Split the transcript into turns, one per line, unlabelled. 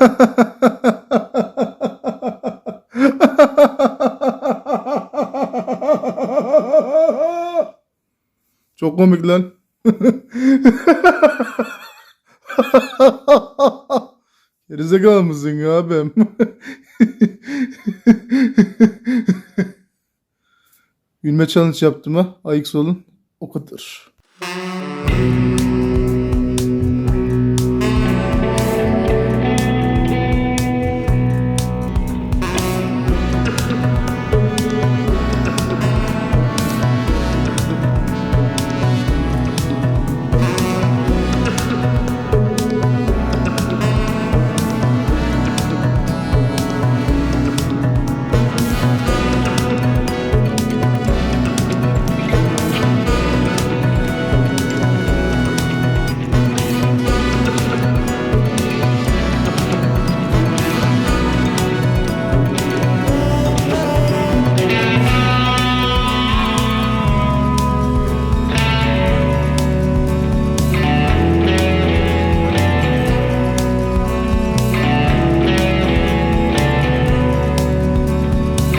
Çok komik lan. Gerizekalı mısın ya ben? Gülme challenge yaptım ha. Ayık olun. O kadar.